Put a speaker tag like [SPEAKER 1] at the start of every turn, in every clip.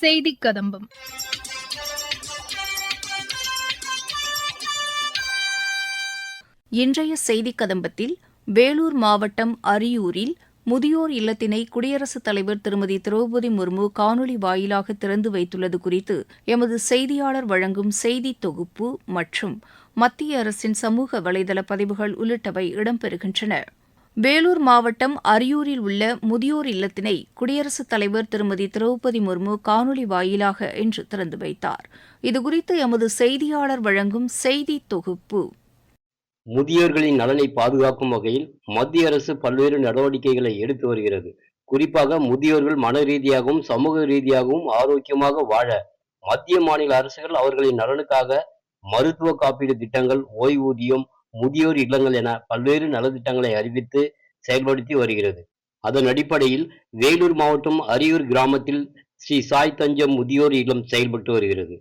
[SPEAKER 1] செய்தி கதம்பம்.
[SPEAKER 2] இன்றைய செய்திக் கதம்பத்தில் வேலூர் மாவட்டம் அரியூரில் முதியோர் இல்லத்தினை குடியரசுத் தலைவர் திருமதி திரௌபதி முர்மு காணொலி வாயிலாக திறந்து வைத்துள்ளது குறித்து எமது செய்தியாளர் வழங்கும் செய்தி தொகுப்பு மற்றும் மத்திய அரசின் சமூக வலைதள பதிவுகள் உள்ளிட்டவை இடம்பெறுகின்றன. வேலூர் மாவட்டம் அரியூரில் உள்ள முதியோர் இல்லத்தினை குடியரசுத் தலைவர் திருமதி திரௌபதி முர்மு காணொலி வாயிலாக இன்று திறந்து வைத்தார். இதுகுறித்து எமது செய்தியாளர் வழங்கும் செய்தி தொகுப்பு.
[SPEAKER 3] முதியோர்களின் நலனை பாதுகாக்கும் வகையில் மத்திய அரசு பல்வேறு நடவடிக்கைகளை எடுத்து வருகிறது. குறிப்பாக முதியோர்கள் மன ரீதியாகவும் சமூக ரீதியாகவும் ஆரோக்கியமாக வாழ மத்திய மாநில அரசுகள் அவர்களின் நலனுக்காக மருத்துவ காப்பீடு திட்டங்கள் ஓய்வூதியம் முதியோர் இல்லங்கள் என பல்வேறு நலத்திட்டங்களை அறிவித்து செயல்படுத்தி வருகிறது. அதன் அடிப்படையில் வேலூர் மாவட்டம் அரியூர் கிராமத்தில் ஸ்ரீ சாய் தஞ்சம் முதியோர் இல்லம் செயல்பட்டு வருகிறது.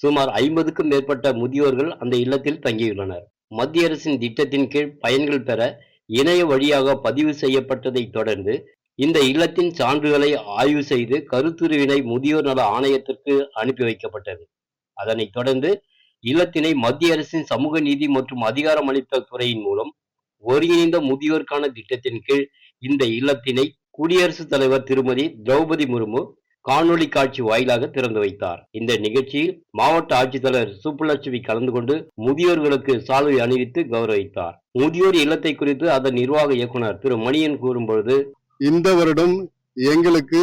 [SPEAKER 3] சுமார் ஐம்பதுக்கும் மேற்பட்ட முதியோர்கள் அந்த இல்லத்தில் தங்கியுள்ளனர். மத்திய அரசின் திட்டத்தின் கீழ் பயன்கள் பெற இணைய வழியாக பதிவு செய்யப்பட்டதை தொடர்ந்து இந்த இல்லத்தின் சான்றுகளை ஆய்வு செய்து கருத்துருவினை முதியோர் நல ஆணையத்திற்கு அனுப்பி வைக்கப்பட்டது. அதனைத் தொடர்ந்து இல்லத்தினை மத்திய அரசின் சமூக நீதி மற்றும் அதிகாரமளித்தல் துறையின் மூலம் ஒருங்கிணைந்த முதியோருக்கான திட்டத்தின் கீழ் இந்த இல்லத்தினை குடியரசுத் தலைவர் திருமதி திரௌபதி முர்மு காணொளி காட்சி வாயிலாக திறந்து வைத்தார். இந்த நிகழ்ச்சியில் மாவட்ட ஆட்சித்தலைவர் சுப்புலட்சுமி கலந்து கொண்டு முதியோர்களுக்கு சால்வை அணிவித்து கௌரவித்தார். முதியோர் இல்லத்தை குறித்து அதன் நிர்வாக இயக்குனர் திரு மணியன் கூறும்பொழுது
[SPEAKER 4] இந்த வருடம் எங்களுக்கு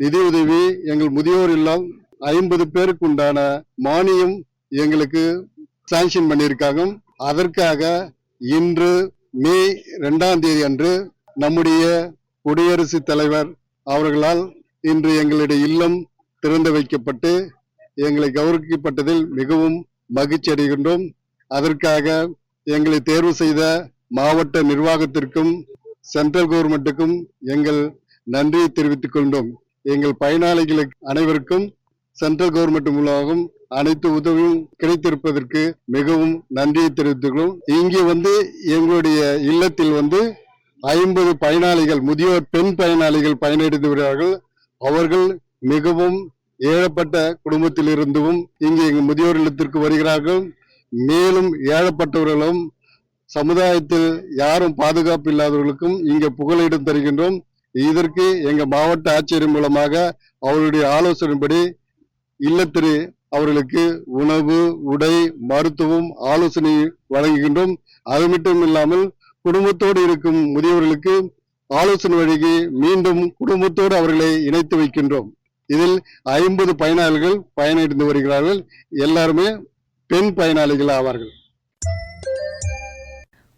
[SPEAKER 4] நிதியுதவி எங்கள் முதியோர் இல்லம் ஐம்பது பேருக்கு உண்டான மானியம் எங்களுக்கு சாங்ஷன் பண்ணியிருக்காங்க. அதற்காக இன்று மே இரண்டாம் தேதி அன்று நம்முடைய குடியரசுத் தலைவர் அவர்களால் இன்று எங்களுடைய இல்லம் திறந்து வைக்கப்பட்டு எங்களை கௌரவிக்கப்பட்டதில் மிகவும் மகிழ்ச்சி அடைகின்றோம். அதற்காக எங்களை தேர்வு செய்த மாவட்ட நிர்வாகத்திற்கும் சென்ட்ரல் கவர்மெண்ட்டுக்கும் எங்கள் நன்றியை தெரிவித்துக் கொண்டோம் எங்கள் பயனாளிகளுக்கு அனைவருக்கும் சென்ட்ரல் கவர்மெண்ட் மூலமாகவும் அனைத்து உதவியும் கிடைத்திருப்பதற்கு மிகவும் நன்றியை தெரிவித்துக்கிறோம் இங்கே வந்து எங்களுடைய இல்லத்தில் வந்து ஐம்பது பயனாளிகள் முதியோர் பெண் பயனாளிகள் பயனடைந்து வருகிறார்கள் அவர்கள் மிகவும் ஏழப்பட்ட குடும்பத்தில் இருந்தும் இங்கே எங்கள் முதியோர் இல்லத்திற்கு வருகிறார்கள். மேலும் ஏழப்பட்டவர்களும் சமுதாயத்தில் யாரும் பாதுகாப்பு இல்லாதவர்களுக்கும் இங்கே புகலிடம் தருகின்றோம். இதற்கு எங்கள் மாவட்ட ஆட்சியர் மூலமாக அவருடைய ஆலோசனைப்படி இல்லத்திற்கு அவர்களுக்கு உணவு உடை மருத்துவம் ஆலோசனை வழங்குகின்றோம். அது மட்டும் இல்லாமல் குடும்பத்தோடு இருக்கும் முதியவர்களுக்கு ஆலோசனை வழங்கி மீண்டும் குடும்பத்தோடு அவர்களை இணைத்து வைக்கின்றோம். இதில் ஐம்பது பயனாளிகள் பயனடைந்து வருகிறார்கள். எல்லாருமே பெண் பயனாளிகள் ஆவார்கள்.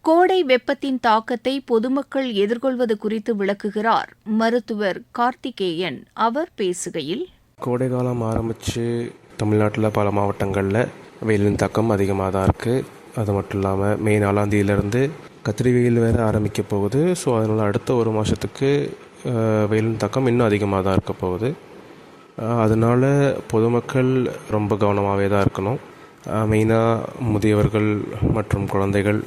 [SPEAKER 2] கோடை வெப்பத்தின் தாக்கத்தை பொதுமக்கள் எதிர்கொள்வது குறித்து விளக்குகிறார் மருத்துவர் கார்த்திகேயன். அவர் பேசுகையில்
[SPEAKER 5] கோடை காலம் ஆரம்பித்து தமிழ்நாட்டில் பல மாவட்டங்களில் வெயிலின் தாக்கம் அதிகமாக தான் இருக்குது அது மட்டும் இல்லாமல் மே நாலாந்தேதியிலேருந்து கத்திரி வெயில் வேறு ஆரம்பிக்க போகுது. ஸோ அதனால் அடுத்த ஒரு மாதத்துக்கு வெயிலின் தாக்கம் இன்னும் அதிகமாக தான் இருக்க போகுது. அதனால் பொதுமக்கள் ரொம்ப கவனமாகவே தான் இருக்கணும். மெயினாக முதியவர்கள் மற்றும் குழந்தைகள்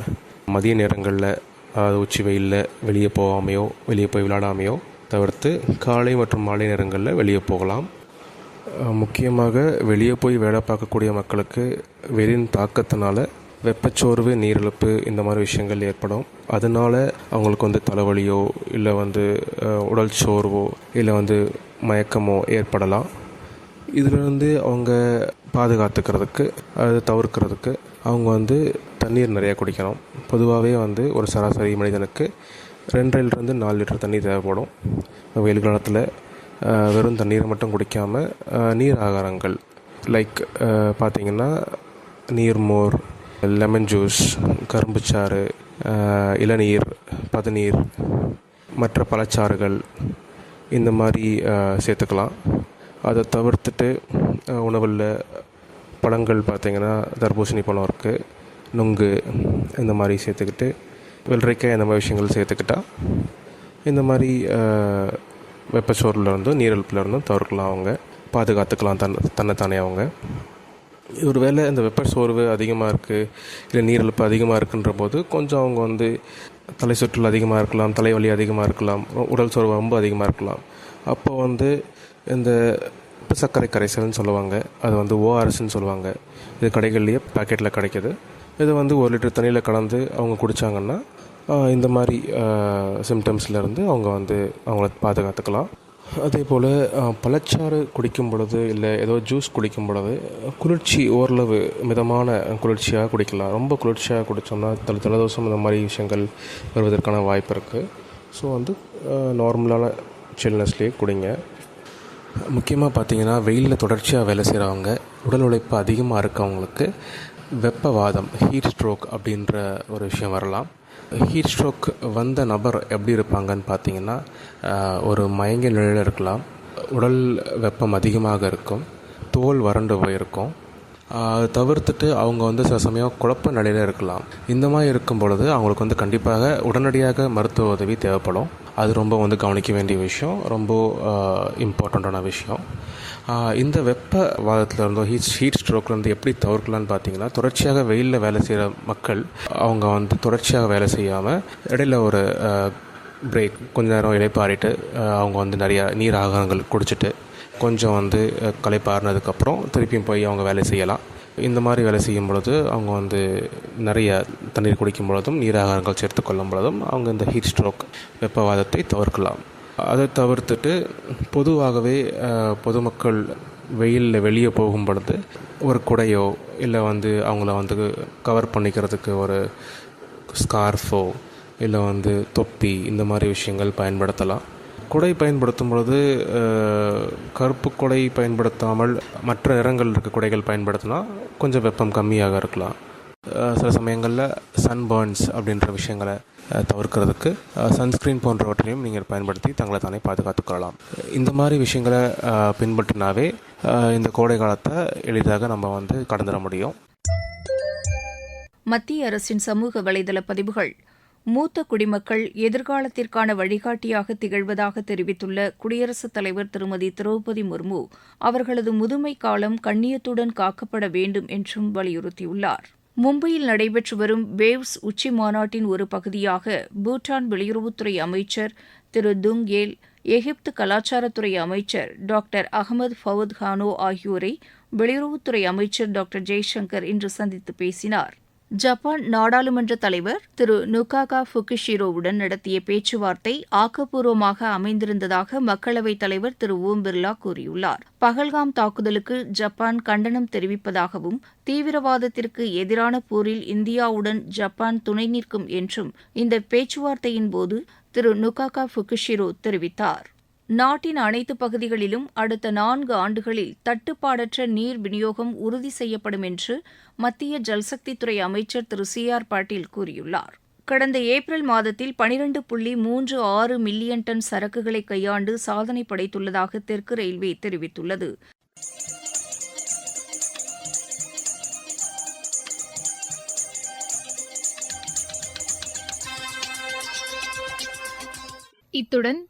[SPEAKER 5] மதிய நேரங்களில் அதாவது உச்சி வெயிலில் வெளியே போகாமையோ வெளியே போய் விளையாடாமையோ தவிர்த்து காலை மற்றும் மாலை நேரங்களில் வெளியே போகலாம். முக்கியமாக வெளியே போய் வேலை பார்க்கக்கூடிய மக்களுக்கு வெயிலின் தாக்கத்தினால வெப்பச்சோர்வு நீரிழப்பு இந்த மாதிரி விஷயங்கள் ஏற்படும். அதனால அவங்களுக்கு வந்து தலைவலியோ இல்லை வந்து உடல் சோர்வோ இல்லை வந்து மயக்கமோ ஏற்படலாம். இதிலிருந்து அவங்க பாதுகாத்துக்கிறதுக்கு அது தவிர்க்கிறதுக்கு அவங்க வந்து தண்ணீர் நிறையா குடிக்கணும். பொதுவாகவே வந்து ஒரு சராசரி மனிதனுக்கு ரெண்டரைலேருந்து நாலு லிட்டர் தண்ணி தேவைப்படும். வெயில் காலத்தில் வெறும் தண்ணீரை மட்டும் குடிக்காமல் நீர் ஆகாரங்கள் லைக் பார்த்திங்கன்னா நீர்மோர் லெமன் ஜூஸ் கரும்புச்சாறு இளநீர் பதநீர் மற்ற பழச்சாறுகள் இந்த மாதிரி சேர்த்துக்கலாம். அதை தவிர்த்துட்டு உணவில் பழங்கள் பார்த்திங்கன்னா தர்பூசணி பழம் இருக்குது நுங்கு இந்த மாதிரி சேர்த்துக்கிட்டு வெள்ளரிக்காய் இந்த மாதிரி விஷயங்கள் சேர்த்துக்கிட்டால் இந்த மாதிரி வெப்பச்சோர்லேருந்தும் நீரிழப்புலேருந்தும் தவிர்க்கலாம் அவங்க. பாதுகாத்துக்கலாம் தன் தன்னைத்தானே அவங்க. ஒரு வேளை இந்த வெப்பச்சோர்வு அதிகமாக இருக்குது இல்லை நீரிழப்பு அதிகமாக இருக்குன்ற போது கொஞ்சம் அவங்க வந்து தலை சுற்றல் அதிகமாக இருக்கலாம் தலைவலி அதிகமாக இருக்கலாம் உடல் சோர்வு ரொம்ப அதிகமாக இருக்கலாம். அப்போ வந்து இந்த உப்பு சர்க்கரை கரைசல்னு சொல்லுவாங்க. அது வந்து ஓஆர்எஸ்ன்னு சொல்லுவாங்க. இது கடைகள்லேயே பாக்கெட்டில் கிடைக்கிது. இது வந்து ஒரு லிட்டர் தண்ணியில் கலந்து அவங்க குடித்தாங்கன்னா இந்த மாதிரி சிம்டம்ஸ்லேருந்து அவங்க வந்து அவங்கள பாதுகாத்துக்கலாம். அதே போல் பழச்சாறு குடிக்கும் பொழுது இல்லை ஏதோ ஜூஸ் குடிக்கும் பொழுது குளிர்ச்சி ஓரளவு மிதமான குளிர்ச்சியாக குடிக்கலாம். ரொம்ப குளிர்ச்சியாக குடித்தோம்னா தலை தலதோஷம் இந்த மாதிரி விஷயங்கள் வருவதற்கான வாய்ப்பு இருக்குது ஸோ வந்து நார்மலான சில்னஸ்லேயே குடிங்க. முக்கியமாக பார்த்தீங்கன்னா வெயிலில் தொடர்ச்சியாக வேலை செய்கிறவங்க உடல் உழைப்பு அதிகமாக இருக்கவங்களுக்கு வெப்பவாதம் ஹீட் ஸ்ட்ரோக் அப்படின்ற ஒரு விஷயம் வரலாம். ஹீட் ஸ்ட்ரோக் வந்த நபர் எப்படி இருப்பாங்கன்னு பார்த்தீங்கன்னா ஒரு மயங்கிய நிலையில் இருக்கலாம். உடல் வெப்பம் அதிகமாக இருக்கும். தோல் வறண்டு போயிருக்கும். தவிர்த்துட்டு அவங்க வந்து சில சமயம் குழப்ப நிலையில் இருக்கலாம். இந்த மாதிரி இருக்கும் பொழுது அவங்களுக்கு வந்து கண்டிப்பாக உடனடியாக மருத்துவ உதவி தேவைப்படும். அது ரொம்ப வந்து கவனிக்க வேண்டிய விஷயம். ரொம்ப இம்பார்ட்டண்ட்டான விஷயம். இந்த வெப்ப வாதத்திலிருந்தோ ஹீட் ஹீட் ஸ்ட்ரோக்லேருந்து எப்படி தவிர்க்கலான்னு பார்த்தீங்கன்னா தொடர்ச்சியாக வெயிலில் வேலை செய்கிற மக்கள் அவங்க வந்து தொடர்ச்சியாக வேலை செய்யாமல் இடையில ஒரு பிரேக் கொஞ்ச நேரம் இலைப்பாரிட்டு அவங்க வந்து நிறையா நீர் ஆகாரங்கள் குடிச்சிட்டு கொஞ்சம் வந்து களைப்பாறுனதுக்கப்புறம் திருப்பியும் போய் அவங்க வேலை செய்யலாம். இந்த மாதிரி வேலை செய்யும் பொழுது அவங்க வந்து நிறைய தண்ணீர் குடிக்கும் பொழுதும் நீராகாரங்கள் சேர்த்து கொள்ளும் பொழுதும் அவங்க இந்த ஹீட் ஸ்ட்ரோக் வெப்பவாதத்தை தவிர்க்கலாம். அதை தவிர்த்துட்டு பொதுவாகவே பொதுமக்கள் வெயிலில் வெளியே போகும் பொழுது ஒரு குடையோ இல்லை வந்து அவங்கள வந்து கவர் பண்ணிக்கிறதுக்கு ஒரு ஸ்கார்ஃபோ இல்லை வந்து தொப்பி இந்த மாதிரி விஷயங்கள் பயன்படுத்தலாம். குடை பயன்படுத்தும் பொழுது கருப்பு குடை பயன்படுத்தாமல் மற்ற நிறங்கள் இருக்க குடைகள் பயன்படுத்தினா கொஞ்சம் வெப்பம் கம்மியாக இருக்கலாம். சில சமயங்களில் சன்பர்ன்ஸ் அப்படின்ற விஷயங்களை தவிர்க்கிறதுக்கு சன்ஸ்க்ரீன் போன்றவற்றையும் நீங்கள் பயன்படுத்தி தங்களை தானே பாதுகாத்துக்கொள்ளலாம் இந்த மாதிரி விஷயங்களை பின்பற்றினாவே இந்த கோடை காலத்தை எளிதாக நம்ம வந்து கடந்துட முடியும்.
[SPEAKER 2] மத்திய அரசின் சமூக வலைதள பதிவுகள் மூத்த குடிமக்கள் எதிர்காலத்திற்கான வழிகாட்டியாக திகழ்வதாக தெரிவித்துள்ள குடியரசுத் தலைவர் திருமதி திரௌபதி முர்மு அவர்களது முதுமை காலம் கண்ணியத்துடன் காக்கப்பட வேண்டும் என்றும் வலியுறுத்தியுள்ளார். மும்பையில் நடைபெற்று வரும் வேவ்ஸ் உச்சி மாநாட்டின் ஒரு பகுதியாக பூட்டான் வெளியுறவுத்துறை அமைச்சர் திரு துங் ஏல் எகிப்து கலாச்சாரத்துறை அமைச்சர் டாக்டர் அகமது ஃபவுத் ஹானோ ஆகியோரை வெளியுறவுத்துறை அமைச்சர் டாக்டர் ஜெய்சங்கர் இன்று சந்தித்து பேசினார். ஜப்பான் நாடாளுமன்ற தலைவர் திரு நுகாகா ஃபுகுஷிரோவுடன் நடத்திய பேச்சுவார்த்தை ஆக்கப்பூர்வமாக அமைந்திருந்ததாக மக்களவைத் தலைவர் திரு ஓம் பிர்லா கூறியுள்ளார். பகல்காம் தாக்குதலுக்கு ஜப்பான் கண்டனம் தெரிவிப்பதாகவும் தீவிரவாதத்திற்கு எதிரான போரில் இந்தியாவுடன் ஜப்பான் துணை நிற்கும் என்றும் இந்த பேச்சுவார்த்தையின் போது திரு நுகாகா ஃபுகுஷிரோ தெரிவித்தார். நாட்டின் அனைத்து பகுதிகளிலும் அடுத்த நான்கு ஆண்டுகளில் தட்டுப்பாடற்ற நீர் விநியோகம் உறுதி செய்யப்படும் என்று மத்திய ஜல்சக்தித்துறை அமைச்சர் திரு சி ஆர் பாட்டீல் கூறியுள்ளார். கடந்த ஏப்ரல் மாதத்தில் பனிரண்டு புள்ளி மூன்று ஆறு மில்லியன் டன் சரக்குகளை கையாண்டு சாதனை படைத்துள்ளதாக தெற்கு ரயில்வே தெரிவித்துள்ளது.
[SPEAKER 1] இத்துடன்